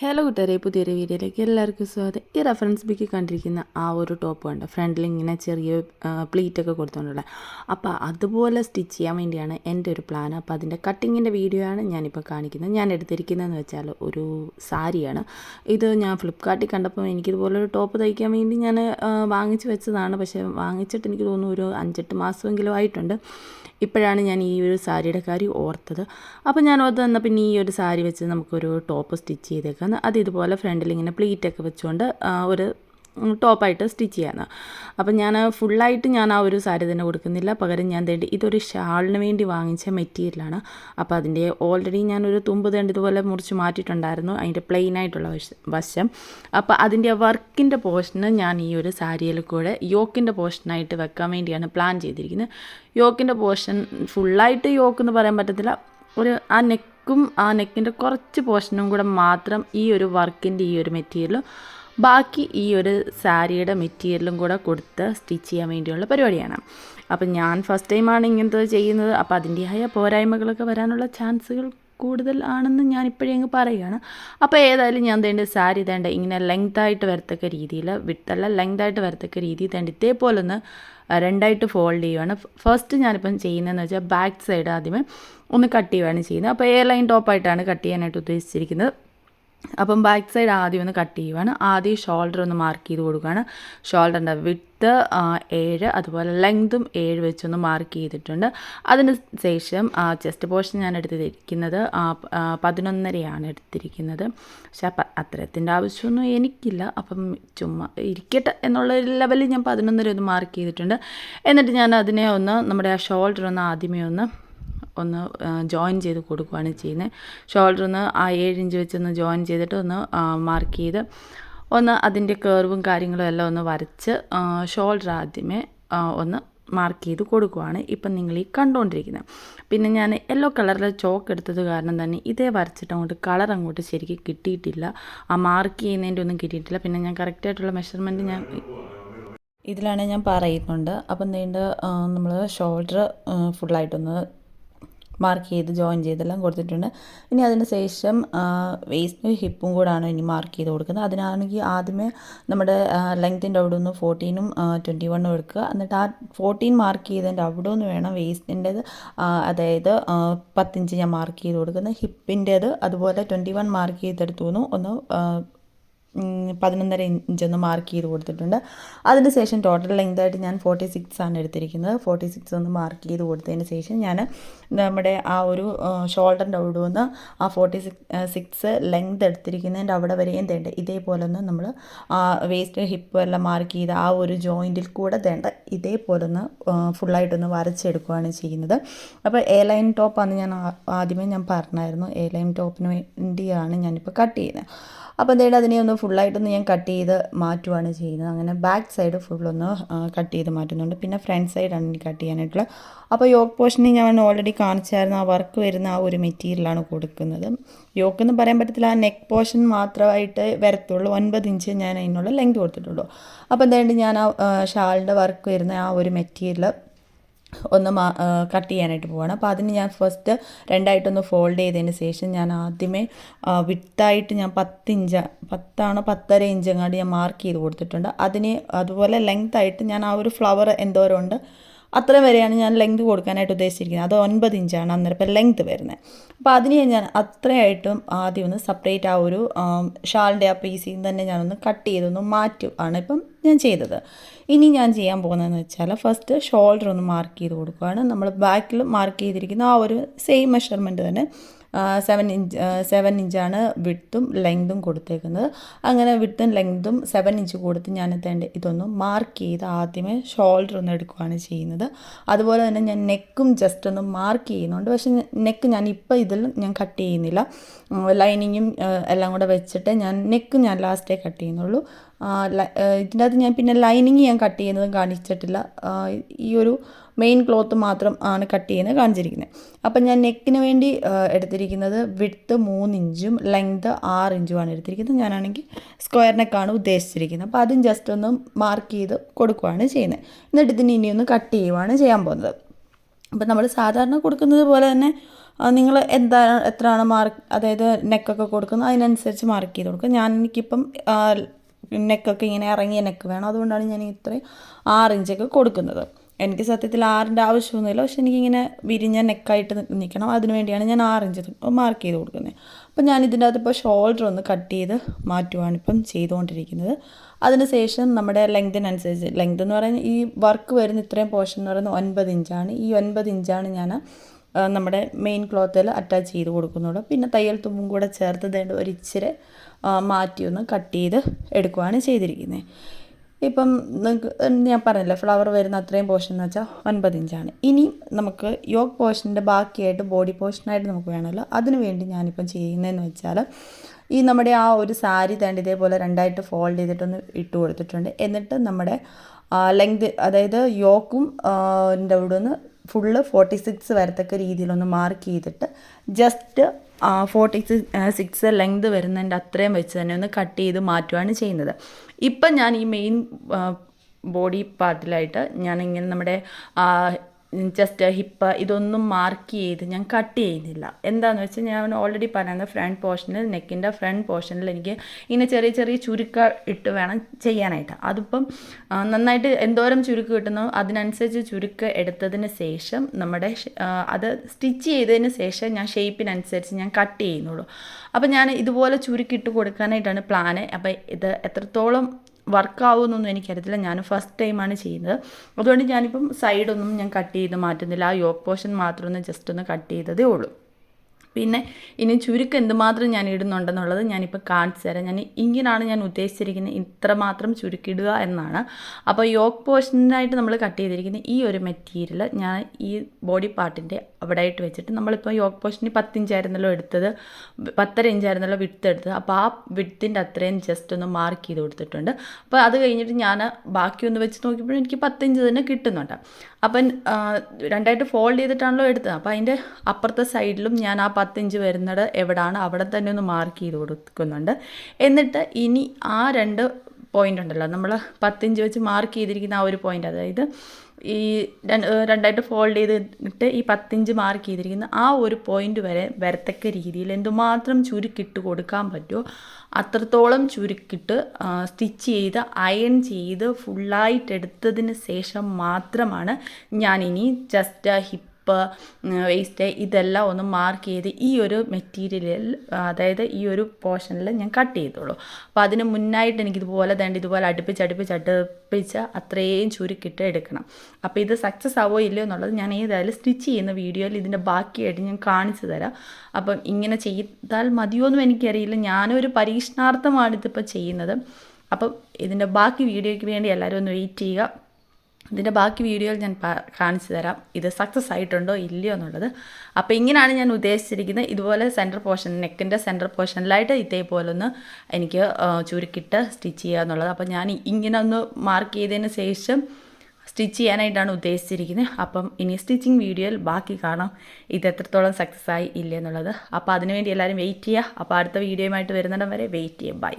Hello കൂട്ടുകാരെ പുതിയൊരു വീഡിയോയിലേക്ക് എല്ലാവർക്കും സ്വാഗതം. ഈ റെഫറൻസ് ബിക്ക് കണ്ടിരിക്കുന്ന ആ ഒരു ടോപ്പ് ഉണ്ട്. ഫ്രണ്ടിൽ ഇങ്ങനെ ചെറിയ പ്ലീറ്റൊക്കെ കൊടുത്തുകൊണ്ടുള്ള അപ്പോൾ അതുപോലെ സ്റ്റിച്ച് ചെയ്യാൻ വേണ്ടിയാണ് എന്റെ ഒരു പ്ലാൻ അപ്പോൾ അതിന്റെ കട്ടിങ്ങിന്റെ വീഡിയോ ആണ് ഞാനിപ്പോൾ കാണിക്കുന്നത്. ഞാൻ എടുത്തിരിക്കുന്നതെന്ന് വെച്ചാൽ ഒരു സാരിയാണ് ഇത് ഞാൻ ഫ്ലിപ്കാർട്ടിൽ കണ്ടപ്പോൾ എനിക്കിതുപോലൊരു ടോപ്പ് തയ്ക്കാൻ വേണ്ടി ഞാൻ വാങ്ങിച്ച് വെച്ചതാണ്. പക്ഷേ വാങ്ങിച്ചിട്ട് എനിക്ക് തോന്നുന്നു ഒരു അഞ്ചെട്ട് മാസമെങ്കിലും ആയിട്ടുണ്ട്. ഇപ്പോഴാണ് ഞാൻ ഈ ഒരു സാരിയുടെ കാര്യം ഓർത്തത്. അപ്പോൾ ഞാൻ ഓർത്ത് തന്നാൽ പിന്നെ ഈ ഒരു സാരി വെച്ച് നമുക്കൊരു ടോപ്പ് സ്റ്റിച്ച് ചെയ്തേക്കാം അത് ഇതുപോലെ ഫ്രണ്ടിൽ ഇങ്ങനെ പ്ലീറ്റൊക്കെ വെച്ചുകൊണ്ട് ഒരു ടോപ്പായിട്ട് സ്റ്റിച്ച് ചെയ്യാന്ന് അപ്പം ഞാൻ ഫുള്ളായിട്ട് ഞാൻ ആ ഒരു സാരി തന്നെ കൊടുക്കുന്നില്ല പകരം ഞാൻ തേണ്ടി ഇതൊരു ഷാളിന് വേണ്ടി വാങ്ങിച്ച മെറ്റീരിയലാണ്. അപ്പോൾ അതിന്റെ ഓൾറെഡി ഞാനൊരു തുമ്പ് തേണ്ടി ഇതുപോലെ മുറിച്ച് മാറ്റിയിട്ടുണ്ടായിരുന്നു. അതിന്റെ പ്ലെയിൻ ആയിട്ടുള്ള വശം അപ്പോൾ അതിന്റെ വർക്കിന്റെ പോർഷന് ഞാൻ ഈ ഒരു സാരിയിൽ കൂടെ യോക്കിന്റെ പോർഷനായിട്ട് വെക്കാൻ വേണ്ടിയാണ് പ്ലാൻ ചെയ്തിരിക്കുന്നത്. യോക്കിന്റെ പോർഷൻ ഫുള്ളായിട്ട് യോക്ക് എന്ന് പറയാൻ പറ്റത്തില്ല. ഒരു ആ നെക്കും ആ നെക്കിന്റെ കുറച്ച് പോർഷനും കൂടെ മാത്രം ഈ ഒരു വർക്കിന്റെ ഈ ഒരു മെറ്റീരിയലും ബാക്കി ഈ ഒരു സാരിയുടെ മെറ്റീരിയലും കൂടെ കൊടുത്ത് സ്റ്റിച്ച് ചെയ്യാൻ വേണ്ടിയുള്ള പരിപാടിയാണ്. അപ്പം ഞാൻ ഫസ്റ്റ് ടൈമാണ് ഇങ്ങനത്തെ ചെയ്യുന്നത്. അപ്പോൾ അതിന്റെതായ പോരായ്മകളൊക്കെ വരാനുള്ള ചാൻസുകൾ കൂടുതൽ ആണെന്ന് ഞാൻ ഇപ്പോഴേ അങ്ങ് പറയുകയാണ്. അപ്പോൾ ഏതായാലും ഞാൻ തേണ്ട സാരി തേണ്ട ഇങ്ങനെ ലെങ്ത് ആയിട്ട് വരത്തക്ക രീതിയിൽ വിട്ടല്ല ലെങ്ത് ആയിട്ട് വരത്തക്ക രീതിയിൽ തേണ്ട ഇതേപോലെ ഒന്ന് രണ്ടായിട്ട് ഫോൾഡ് ചെയ്യുവാണ്. ഫസ്റ്റ് ഞാനിപ്പം ചെയ്യുന്നതെന്ന് വെച്ചാൽ ബാക്ക് സൈഡ് ആദ്യമേ ഒന്ന് കട്ട് ചെയ്യുകയാണ് ചെയ്യുന്നത്. അപ്പോൾ എയർ ലൈൻ ടോപ്പായിട്ടാണ് കട്ട് ചെയ്യാനായിട്ട് ഉദ്ദേശിച്ചിരിക്കുന്നത്. അപ്പം ബാക്ക് സൈഡ് ആദ്യം ഒന്ന് കട്ട് ചെയ്യുവാണ്. ആദ്യം ഷോൾഡർ ഒന്ന് മാർക്ക് ചെയ്ത് കൊടുക്കുകയാണ്. ഷോൾഡറിന്റെ വിട്ട് ഏഴ് അതുപോലെ ലെങ്തും ഏഴ് വെച്ചൊന്ന് മാർക്ക് ചെയ്തിട്ടുണ്ട്. അതിന് ശേഷം ചെസ്റ്റ് പോർഷൻ ഞാൻ എടുത്തിരിക്കുന്നത് പതിനൊന്നരയാണ് എടുത്തിരിക്കുന്നത്. പക്ഷെ അത്രത്തിന്റെ ആവശ്യമൊന്നും എനിക്കില്ല. അപ്പം ചുമ്മാ ഇരിക്കട്ടെ എന്നുള്ള ലെവലിൽ ഞാൻ പതിനൊന്നര ഒന്ന് മാർക്ക് ചെയ്തിട്ടുണ്ട്. എന്നിട്ട് ഞാൻ അതിനെ ഒന്ന് നമ്മുടെ ആ ഷോൾഡർ ഒന്ന് ആദ്യമേ ഒന്ന് ഒന്ന് ജോയിൻ ചെയ്ത് കൊടുക്കുകയാണ് ചെയ്യുന്നത് ഷോൾഡർ ഒന്ന് ആ ഏഴ് ഇഞ്ച് വെച്ചൊന്ന് ജോയിൻ ചെയ്തിട്ട് ഒന്ന് മാർക്ക് ചെയ്ത് ഒന്ന് അതിന്റെ കേർവും കാര്യങ്ങളും എല്ലാം ഒന്ന് വരച്ച് ഷോൾഡർ ആദ്യമേ ഒന്ന് മാർക്ക് ചെയ്ത് കൊടുക്കുവാണ് ഇപ്പം നിങ്ങൾ ഈ കണ്ടുകൊണ്ടിരിക്കുന്നത്. പിന്നെ ഞാൻ യെല്ലോ കളറിലെ ചോക്ക് എടുത്തത് കാരണം തന്നെ ഇതേ വരച്ചിട്ട് അങ്ങോട്ട് കളർ അങ്ങോട്ട് ശരിക്കും കിട്ടിയിട്ടില്ല. ആ മാർക്ക് ചെയ്യുന്നതിന്റെ ഒന്നും കിട്ടിയിട്ടില്ല. പിന്നെ ഞാൻ കറക്റ്റായിട്ടുള്ള മെഷർമെന്റ് ഞാൻ ഇതിലാണ് ഞാൻ പറയുന്നുണ്ട്. അപ്പം നീണ്ട നമ്മൾ ഷോൾഡർ ഫുള്ളായിട്ടൊന്ന് മാർക്ക് ചെയ്ത് ജോയിൻ ചെയ്തെല്ലാം കൊടുത്തിട്ടുണ്ട്. ഇനി അതിന് ശേഷം വേസ്റ്റും ഹിപ്പും കൂടാണ് ഇനി മാർക്ക് ചെയ്ത് കൊടുക്കുന്നത്. അതിനാണെങ്കിൽ ആദ്യമേ നമ്മുടെ ലെങ്ത്തിന്റെ അവിടെ നിന്ന് ഫോർട്ടീനും ട്വന്റി വണ്ണും എടുക്കുക. എന്നിട്ട് ആ ഫോർട്ടീൻ മാർക്ക് ചെയ്തതിന്റെ അവിടെ നിന്ന് വേണം വേസ്റ്റിന്റേത് അതായത് പത്തിഞ്ച് ഞാൻ മാർക്ക് ചെയ്ത് കൊടുക്കുന്നത്. ഹിപ്പിന്റേത് അതുപോലെ ട്വന്റി വൺ മാർക്ക് ചെയ്തെടുത്തു ഒന്ന് പതിനൊന്നര ഇഞ്ചൊന്ന് മാർക്ക് ചെയ്ത് കൊടുത്തിട്ടുണ്ട്. അതിന് ശേഷം ടോട്ടൽ ലെങ്തായിട്ട് ഞാൻ ഫോർട്ടി സിക്സ് ആണ് എടുത്തിരിക്കുന്നത്. ഫോർട്ടി സിക്സ് ഒന്ന് മാർക്ക് ചെയ്ത് കൊടുത്തതിന് ശേഷം ഞാൻ നമ്മുടെ ആ ഒരു ഷോൾഡറിന്റെ അവിടെ നിന്ന് ആ ഫോർട്ടി സിക്സ് സിക്സ് ലെങ്ത് എടുത്തിരിക്കുന്നതിന്റെ അവിടെ വരെയും തേണ്ട. ഇതേപോലെ ഒന്ന് നമ്മൾ വേസ്റ്റ് ഹിപ്പ് എല്ലാം മാർക്ക് ചെയ്ത് ആ ഒരു ജോയിന്റിൽ കൂടെ തേണ്ട. ഇതേപോലെ ഒന്ന് ഫുള്ളായിട്ടൊന്ന് വരച്ചെടുക്കുകയാണ് ചെയ്യുന്നത്. അപ്പോൾ എ ലൈൻ ടോപ്പാണ് ഞാൻ ആദ്യമേ ഞാൻ പറഞ്ഞായിരുന്നു. എ ലൈൻ ടോപ്പിന് വേണ്ടിയാണ് ഞാനിപ്പോൾ കട്ട് ചെയ്യുന്നത്. അപ്പോൾ എന്തായാലും അതിനെ ഒന്ന് ഫുള്ളായിട്ടൊന്ന് ഞാൻ കട്ട് ചെയ്ത് മാറ്റുവാണ് ചെയ്യുന്നത്. അങ്ങനെ ബാക്ക് സൈഡ് ഫുള്ളൊന്ന് കട്ട് ചെയ്ത് മാറ്റുന്നുണ്ട്. പിന്നെ ഫ്രണ്ട് സൈഡാണ് എനിക്ക് കട്ട് ചെയ്യാനായിട്ടുള്ളത് അപ്പോൾ യോക്ക് പോർഷനിൽ ഞാൻ ഓൾറെഡി കാണിച്ചായിരുന്നു ആ വർക്ക് വരുന്ന ആ ഒരു മെറ്റീരിയലാണ് കൊടുക്കുന്നത്. യോക്ക് എന്ന് പറയാൻ പറ്റത്തില്ല ആ നെക്ക് പോർഷൻ മാത്രമായിട്ട് വരത്തുള്ളൂ. ഒൻപത് ഇഞ്ച് ഞാൻ അതിനുള്ള ലെങ്ത് കൊടുത്തിട്ടുള്ളൂ. അപ്പോൾ എന്തായാലും ഞാൻ ആ ഷാളിന്റെ വർക്ക് വരുന്ന ആ ഒരു മെറ്റീരിയൽ ഒന്ന് കട്ട് ചെയ്യാനായിട്ട് പോവാണ്. അപ്പോൾ അതിന് ഞാൻ ഫസ്റ്റ് രണ്ടായിട്ടൊന്ന് ഫോൾഡ് ചെയ്തതിന് ശേഷം ഞാൻ ആദ്യമേ വിട്ടായിട്ട് ഞാൻ പത്ത് ഇഞ്ച് പത്താണോ പത്തര ഇഞ്ച് അങ്ങാണ്ട് ഞാൻ മാർക്ക് ചെയ്ത് കൊടുത്തിട്ടുണ്ട്. അതിന് അതുപോലെ ലെങ്ത് ആയിട്ട് ഞാൻ ആ ഒരു ഫ്ലവർ എന്തോരം ഉണ്ട് അത്രയും വരെയാണ് ഞാൻ ലെങ്ത് കൊടുക്കാനായിട്ട് ഉദ്ദേശിച്ചിരിക്കുന്നത്. അത് ഒൻപത് ഇഞ്ചാണ് അന്നേരം ഇപ്പോൾ ലെങ്ത് വരുന്നത്. അപ്പോൾ അതിന് ഞാൻ അത്രയായിട്ടും ആദ്യം ഒന്ന് സെപ്പറേറ്റ് ആ ഒരു ഷാളിന്റെ ആ പീസിൽ നിന്ന് തന്നെ ഞാനൊന്ന് കട്ട് ചെയ്തൊന്ന് മാറ്റുവാണ്. ഇപ്പം ഞാൻ ചെയ്തത്. ഇനി ഞാൻ ചെയ്യാൻ പോകുന്നതെന്ന് വെച്ചാൽ ഫസ്റ്റ് ഷോൾഡർ ഒന്ന് മാർക്ക് ചെയ്ത് കൊടുക്കുകയാണ്. നമ്മൾ ബാക്കിൽ മാർക്ക് ചെയ്തിരിക്കുന്ന ആ ഒരു സെയിം മെഷർമെന്റ് തന്നെ സെവൻ ഇഞ്ച് സെവൻ ഇഞ്ചാണ് വിട്ടും ലെങ്തും കൊടുത്തേക്കുന്നത്. അങ്ങനെ വിട്ടും ലെങ്തും സെവൻ ഇഞ്ച് കൊടുത്ത് ഞാൻ എത്തേണ്ട ഇതൊന്ന് മാർക്ക് ചെയ്ത് ആദ്യമേ ഷോൾഡർ ഒന്ന് എടുക്കുകയാണ് ചെയ്യുന്നത്. അതുപോലെ തന്നെ ഞാൻ നെക്കും ജസ്റ്റ് ഒന്ന് മാർക്ക് ചെയ്യുന്നുണ്ട്. പക്ഷേ നെക്ക് ഞാൻ ഇപ്പോൾ ഇതിൽ ഞാൻ കട്ട് ചെയ്യുന്നില്ല. ലൈനിങ്ങും എല്ലാം കൂടെ വെച്ചിട്ട് ഞാൻ നെക്ക് ഞാൻ ലാസ്റ്റേ കട്ട് ചെയ്യുന്നുള്ളൂ. ഇതിന്റെ അകത്ത് ഞാൻ പിന്നെ ലൈനിങ് ഞാൻ കട്ട് ചെയ്യുന്നതും കാണിച്ചിട്ടില്ല. ഈ ഒരു മെയിൻ ക്ലോത്ത് മാത്രം ആണ് കട്ട് ചെയ്യുന്നത് കാണിച്ചിരിക്കുന്നത്. അപ്പം ഞാൻ നെക്കിന് വേണ്ടി എടുത്തിരിക്കുന്നത് വിട്ത്ത് മൂന്നിഞ്ചും ലെങ്ത് ആറ് ഇഞ്ചുമാണ് എടുത്തിരിക്കുന്നത്. ഞാനാണെങ്കിൽ സ്ക്വയർ നെക്കാണ് ഉദ്ദേശിച്ചിരിക്കുന്നത്. അപ്പോൾ അതും ജസ്റ്റ് ഒന്ന് മാർക്ക് ചെയ്ത് കൊടുക്കുകയാണ് ചെയ്യുന്നത്. എന്നിട്ട് ഇതിന് ഇനിയൊന്ന് കട്ട് ചെയ്യുവാണ് ചെയ്യാൻ പോകുന്നത്. അപ്പം നമ്മൾ സാധാരണ കൊടുക്കുന്നത് പോലെ തന്നെ നിങ്ങൾ എന്താണ് എത്രയാണ് മാർക്ക് അതായത് നെക്കൊക്കെ കൊടുക്കുന്നത് അതിനനുസരിച്ച് മാർക്ക് ചെയ്ത് കൊടുക്കുക. ഞാൻ എനിക്കിപ്പം നെക്കൊക്കെ ഇങ്ങനെ ഇറങ്ങിയ നെക്ക് വേണം. അതുകൊണ്ടാണ് ഞാൻ ഇത്രയും ആറ് ഇഞ്ചൊക്കെ കൊടുക്കുന്നത്. എനിക്ക് സത്യത്തിൽ ആറിന്റെ ആവശ്യമൊന്നുമില്ല. പക്ഷെ എനിക്കിങ്ങനെ വിരിഞ്ഞ നെക്കായിട്ട് നിൽക്കണം. അതിന് വേണ്ടിയാണ് ഞാൻ ആറ് ഇഞ്ച് മാർക്ക് ചെയ്ത് കൊടുക്കുന്നത്. അപ്പം ഞാൻ ഇതിന്റെ അകത്ത് ഇപ്പോൾ ഷോൾഡർ ഒന്ന് കട്ട് ചെയ്ത് മാറ്റുവാണ് ഇപ്പം ചെയ്തുകൊണ്ടിരിക്കുന്നത്. അതിന് ശേഷം നമ്മുടെ ലെങ്തിനനുസരിച്ച് ലെങ്ത് എന്ന് പറയുന്നത് ഈ വർക്ക് വരുന്ന ഇത്രയും പോർഷൻ എന്ന് പറയുന്നത് ഒൻപത് ഇഞ്ചാണ്. ഈ ഒൻപത് ഇഞ്ചാണ് ഞാൻ നമ്മുടെ മെയിൻ ക്ലോത്തിൽ അറ്റാച്ച് ചെയ്ത് കൊടുക്കുന്നുള്ളൂ പിന്നെ തയ്യൽ തുമ്പും കൂടെ ചേർത്ത് തേണ്ട ഒരു ഇച്ചിരി മാറ്റി ഒന്ന് കട്ട് ചെയ്ത് എടുക്കുവാണ് ചെയ്തിരിക്കുന്നത്. ഇപ്പം ഞാൻ പറഞ്ഞില്ല ഫ്ലവർ വരുന്ന അത്രയും പോർഷൻ എന്ന് വെച്ചാൽ ഒൻപത് ഇഞ്ചാണ്. ഇനി നമുക്ക് യോഗ് പോർഷന്റെ ബാക്കിയായിട്ട് ബോഡി പോർഷനായിട്ട് നമുക്ക് വേണമല്ലോ. അതിന് വേണ്ടി ഞാനിപ്പം ചെയ്യുന്നതെന്ന് വെച്ചാൽ ഈ നമ്മുടെ ആ ഒരു സാരി തേണ്ട ഇതേപോലെ രണ്ടായിട്ട് ഫോൾഡ് ചെയ്തിട്ടൊന്ന് ഇട്ട് കൊടുത്തിട്ടുണ്ട്. എന്നിട്ട് നമ്മുടെ ലെങ്ത് അതായത് യോക്കും അവിടെ നിന്ന് ഫുള്ള് ഫോർട്ടി സിക്സ് വരത്തക്ക രീതിയിലൊന്ന് മാർക്ക് ചെയ്തിട്ട് ജസ്റ്റ് ഫോർട്ടി സിക്സ് ലെങ്ത് വരുന്നതിന്റെ അത്രയും വെച്ച് തന്നെ ഒന്ന് കട്ട് ചെയ്ത് മാറ്റുകയാണ് ചെയ്യുന്നത്. ഇപ്പം ഞാൻ ഈ മെയിൻ ബോഡി പാർട്ടിലായിട്ട് ഞാൻ നമ്മുടെ ജസ്റ്റ് ഹിപ്പ് ഇതൊന്നും മാർക്ക് ചെയ്ത് ഞാൻ കട്ട് ചെയ്യുന്നില്ല. എന്താണെന്ന് വെച്ചാൽ ഞാൻ ഓൾറെഡി പറയുന്നത് ഫ്രണ്ട് പോർഷനിൽ നെക്കിന്റെ ഫ്രണ്ട് പോർഷനിൽ എനിക്ക് ഇങ്ങനെ ചെറിയ ചെറിയ ചുരുക്ക ഇട്ട് വേണം ചെയ്യാനായിട്ട്. അതിപ്പം നന്നായിട്ട് എന്തോരം ചുരുക്ക് കിട്ടുന്നു അതിനനുസരിച്ച് ചുരുക്ക് എടുത്തതിന് ശേഷം നമ്മുടെ അത് സ്റ്റിച്ച് ചെയ്തതിന് ശേഷം ഞാൻ ഷേപ്പിനനുസരിച്ച് ഞാൻ കട്ട് ചെയ്യുന്നുള്ളൂ. അപ്പോൾ ഞാൻ ഇതുപോലെ ചുരുക്കിട്ട് കൊടുക്കാനായിട്ടാണ് പ്ലാന് അപ്പോൾ ഇത് എത്രത്തോളം വർക്കാവുമെന്നൊന്നും എനിക്കറിയത്തില്ല. ഞാൻ ഫസ്റ്റ് ടൈമാണ് ചെയ്യുന്നത്. അതുകൊണ്ട് ഞാനിപ്പം സൈഡൊന്നും ഞാൻ കട്ട് ചെയ്ത് മാറ്റുന്നില്ല. ആ യോക്ക് പോർഷൻ മാത്രം ഒന്ന് ജസ്റ്റ് ഒന്ന് കട്ട് ചെയ്തതേ ഉള്ളൂ. പിന്നെ ഇനി ചുരുക്കം എന്തുമാത്രം ഞാൻ ഇടുന്നുണ്ടെന്നുള്ളത് ഞാനിപ്പോൾ കാണിച്ചു തരാം. ഞാൻ ഇങ്ങനെയാണ് ഞാൻ ഉദ്ദേശിച്ചിരിക്കുന്നത്. ഇത്രമാത്രം ചുരുക്കിടുക എന്നാണ്. അപ്പോൾ യോക്ക് പോർഷനായിട്ട് നമ്മൾ കട്ട് ചെയ്തിരിക്കുന്ന ഈ ഒരു മെറ്റീരിയൽ ഞാൻ ഈ ബോഡി പാർട്ടിന്റെ അവിടെ ആയിട്ട് വെച്ചിട്ട് നമ്മളിപ്പോൾ യോക്ക് പോർഷന് പത്തിഞ്ചായിരുന്നല്ലോ എടുത്തത് പത്തര ഇഞ്ചായിരുന്നല്ലോ വിട്ട് എടുത്തത്. അപ്പോൾ ആ വിട്ത്തിന്റെ അത്രയും ജസ്റ്റ് ഒന്ന് മാർക്ക് ചെയ്ത് കൊടുത്തിട്ടുണ്ട്. അപ്പോൾ അത് കഴിഞ്ഞിട്ട് ഞാൻ ബാക്കി ഒന്ന് വെച്ച് നോക്കിയപ്പോൾ എനിക്ക് പത്തിഞ്ച് തന്നെ കിട്ടുന്നുണ്ട്. അപ്പം രണ്ടായിട്ട് ഫോൾഡ് ചെയ്തിട്ടാണല്ലോ എടുത്തത്. അപ്പോൾ അതിന്റെ അപ്പുറത്തെ സൈഡിലും ഞാൻ ആ പത്തിഞ്ച് വരുന്നത് എവിടാണ് അവിടെ തന്നെ ഒന്ന് മാർക്ക് ചെയ്ത് കൊടുക്കുന്നുണ്ട്. എന്നിട്ട് ഇനി ആ രണ്ട് പോയിന്റ് ഉണ്ടല്ലോ. നമ്മൾ പത്തിഞ്ച് വെച്ച് മാർക്ക് ചെയ്തിരിക്കുന്ന ആ ഒരു പോയിന്റ് അതായത് ഈ രണ്ടായിട്ട് ഫോൾഡ് ചെയ്തിട്ട് ഈ പത്തിഞ്ച് മാർക്ക് ചെയ്തിരിക്കുന്ന ആ ഒരു പോയിന്റ് വരെ വരത്തക്ക രീതിയിൽ എന്തുമാത്രം ചുരുക്കിട്ട് കൊടുക്കാൻ പറ്റുമോ അത്രത്തോളം ചുരുക്കിട്ട് സ്റ്റിച്ച് ചെയ്ത് അയൺ ചെയ്ത് ഫുള്ളായിട്ട് എടുത്തതിന് ശേഷം മാത്രമാണ് ഞാനിനി ജസ്റ്റ് ഹിപ്പ് വേസ്റ്റ് ഇതെല്ലാം ഒന്ന് മാർക്ക് ചെയ്ത് ഈ ഒരു മെറ്റീരിയലിൽ അതായത് ഈ ഒരു പോർഷനിൽ ഞാൻ കട്ട് ചെയ്തോളൂ. അപ്പോൾ അതിന് മുന്നായിട്ട് എനിക്ക് ഇതുപോലെ തേണ്ട ഇതുപോലെ അടുപ്പിച്ച് അടുപ്പിച്ച് അടുപ്പിച്ച് അത്രയും ചുരുക്കിട്ട് എടുക്കണം. അപ്പോൾ ഇത് സക്സസ് ആവോ ഇല്ലയോ എന്നുള്ളത് ഞാൻ ഏതായാലും സ്റ്റിച്ച് ചെയ്യുന്ന വീഡിയോയിൽ ഇതിന്റെ ബാക്കിയായിട്ട് ഞാൻ കാണിച്ചു തരാം. അപ്പം ഇങ്ങനെ ചെയ്താൽ മതിയോ എനിക്കറിയില്ല. ഞാനൊരു പരീക്ഷണാർത്ഥമാണ് ഇതിപ്പോൾ ചെയ്യുന്നത്. അപ്പം ഇതിന്റെ ബാക്കി വീഡിയോയ്ക്ക് വേണ്ടി എല്ലാവരും ഒന്ന് വെയിറ്റ് ചെയ്യുക. ഇതിന്റെ ബാക്കി വീഡിയോയിൽ ഞാൻ കാണിച്ചു തരാം. ഇത് സക്സസ് ആയിട്ടുണ്ടോ ഇല്ലയോ എന്നുള്ളത്. അപ്പോൾ ഇങ്ങനെയാണ് ഞാൻ ഉദ്ദേശിച്ചിരിക്കുന്നത്. ഇതുപോലെ സെന്റർ പോർഷൻ നെക്കിന്റെ സെന്റർ പോർഷനിലായിട്ട് ഇതേപോലെ ഒന്ന് എനിക്ക് ചുരുക്കിട്ട് സ്റ്റിച്ച് ചെയ്യുക എന്നുള്ളത്. അപ്പോൾ ഞാൻ ഇങ്ങനെ ഒന്ന് മാർക്ക് ചെയ്തതിന് ശേഷം സ്റ്റിച്ച് ചെയ്യാനായിട്ടാണ് ഉദ്ദേശിച്ചിരിക്കുന്നത്. അപ്പം ഇനി സ്റ്റിച്ചിങ് വീഡിയോയിൽ ബാക്കി കാണാം. ഇത് എത്രത്തോളം സക്സസ് ആയി ഇല്ല എന്നുള്ളത്. അപ്പോൾ അതിനുവേണ്ടി എല്ലാവരും വെയിറ്റ് ചെയ്യുക. അപ്പോൾ അടുത്ത വീഡിയോയുമായിട്ട് വരുന്നിടം വരെ വെയിറ്റ് ചെയ്യാം ബൈ